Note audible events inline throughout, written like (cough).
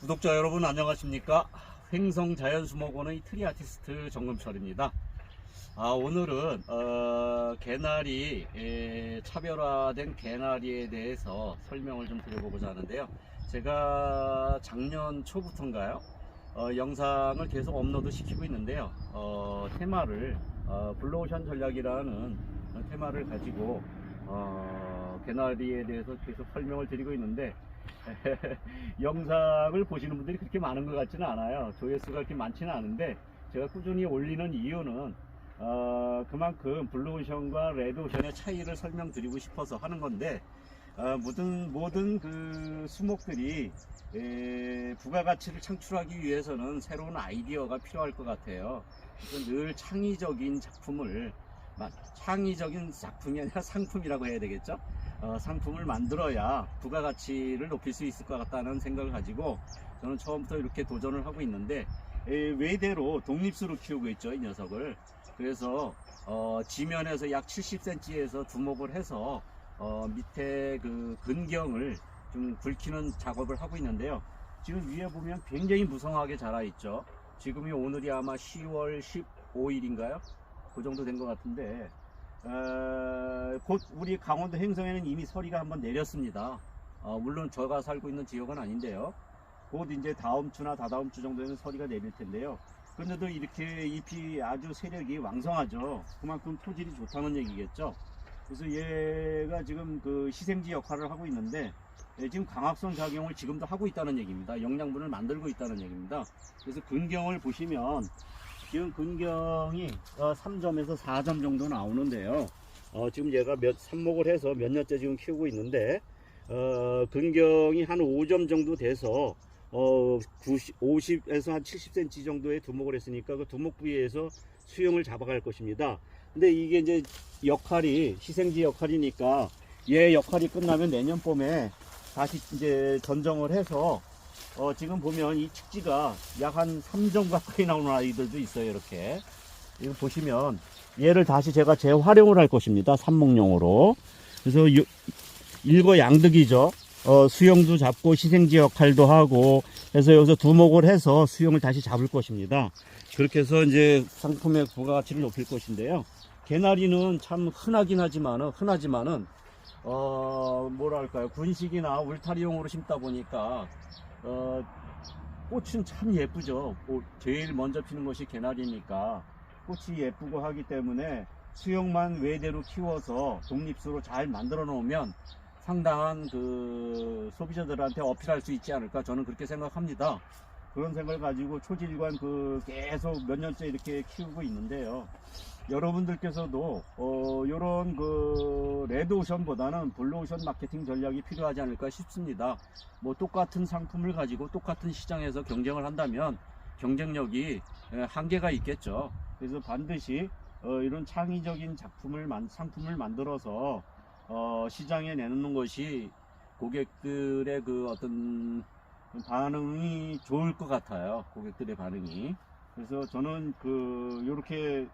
구독자 여러분 안녕하십니까? 횡성 자연수목원의 트리 아티스트 정금철입니다. 아, 오늘은 어, 개나리 에, 차별화된 개나리에 대해서 설명을 좀 드려보고자 하는데요. 제가 작년 초부터인가요? 어, 영상을 계속 업로드 시키고 있는데요. 어, 테마를 어, 블루오션 전략이라는 테마를 가지고 어, 개나리에 대해서 계속 설명을 드리고 있는데 (laughs) 영상을 보시는 분들이 그렇게 많은 것 같지는 않아요. 조회수가 그렇게 많지는 않은데 제가 꾸준히 올리는 이유는 어, 그만큼 블루오션과 레드오션의 차이를 설명드리고 싶어서 하는 건데 어, 모든 모든 그 수목들이 에, 부가가치를 창출하기 위해서는 새로운 아이디어가 필요할 것 같아요. 늘 창의적인 작품을 마- 창의적인 작품이 아니라 (laughs) 상품이라고 해야 되겠죠? 어, 상품을 만들어야 부가가치를 높일 수 있을 것 같다는 생각을 가지고 저는 처음부터 이렇게 도전을 하고 있는데 에, 외대로 독립수로 키우고 있죠 이 녀석을. 그래서 어, 지면에서 약 70cm에서 두목을 해서 어, 밑에 그 근경을 좀 굵히는 작업을 하고 있는데요. 지금 위에 보면 굉장히 무성하게 자라 있죠. 지금이 오늘이 아마 10월 15일인가요 그 정도 된 것 같은데 어, 곧 우리 강원도 행성에는 이미 서리가 한번 내렸습니다. 어, 물론 제가 살고 있는 지역은 아닌데요. 곧 이제 다음 주나 다다음 주 정도에는 서리가 내릴 텐데요. 그런데도 이렇게 잎이 아주 세력이 왕성하죠. 그만큼 토질이 좋다는 얘기겠죠. 그래서 얘가 지금 그 희생지 역할을 하고 있는데 예, 지금 광합성 작용을 지금도 하고 있다는 얘기입니다. 영양분을 만들고 있다는 얘기입니다. 그래서 근경을 보시면 지금 근경이 3점에서 4점 정도 나오는데요. 어, 지금 얘가 몇 삽목을 해서 몇 년째 지금 키우고 있는데 어, 근경이 한 5점 정도 돼서 어, 90, 50에서 한 70cm 정도의 두목을 했으니까 그 두목 부위에서 수영을 잡아갈 것입니다. 근데 이게 이제 역할이 희생지 역할이니까 얘 역할이 끝나면 내년 봄에 다시 이제 전정을 해서 어, 지금 보면 이 축지가 약 한 3점 가까이 나오는 아이들도 있어요, 이렇게. 이거 보시면 얘를 다시 제가 재활용을 할 것입니다, 삽목용으로. 그래서 요- 일거 양득이죠. 어, 수영도 잡고 희생지 역할도 하고 해서 여기서 두목을 해서 수영을 다시 잡을 것입니다. 그렇게 해서 이제 상품의 부가가치를 높일 것인데요. 개나리는 참 흔하긴 하지만은 흔하지만은 어 뭐랄까요 군식이나 울타리용으로 심다 보니까 어, 꽃은 참 예쁘죠. 뭐 제일 먼저 피는 것이 개나리니까 꽃이 예쁘고 하기 때문에 수영만 외대로 키워서 독립수로 잘 만들어 놓으면 상당한 그 소비자들한테 어필할 수 있지 않을까 저는 그렇게 생각합니다. 그런 생각을 가지고 초질관 그 계속 몇 년째 이렇게 키우고 있는데요. 여러분들께서도 어 요런 그 레드오션보다는 블루오션 마케팅 전략이 필요하지 않을까 싶습니다. 뭐 똑같은 상품을 가지고 똑같은 시장에서 경쟁을 한다면 경쟁력이 에, 한계가 있겠죠. 그래서 반드시 어, 이런 창의적인 작품을 만, 상품을 만들어서 어, 시장에 내놓는 것이 고객들의 그 어떤 반응이 좋을 것 같아요. 고객들의 반응이. 그래서 저는 그 이렇게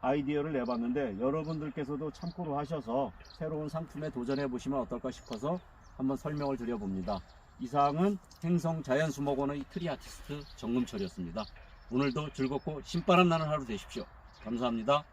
아이디어를 내봤는데 여러분들께서도 참고로 하셔서 새로운 상품에 도전해 보시면 어떨까 싶어서 한번 설명을 드려봅니다. 이상은 행성 자연수목원의 트리 아티스트 정금철이었습니다. 오늘도 즐겁고 신바람 나는 하루 되십시오. 감사합니다.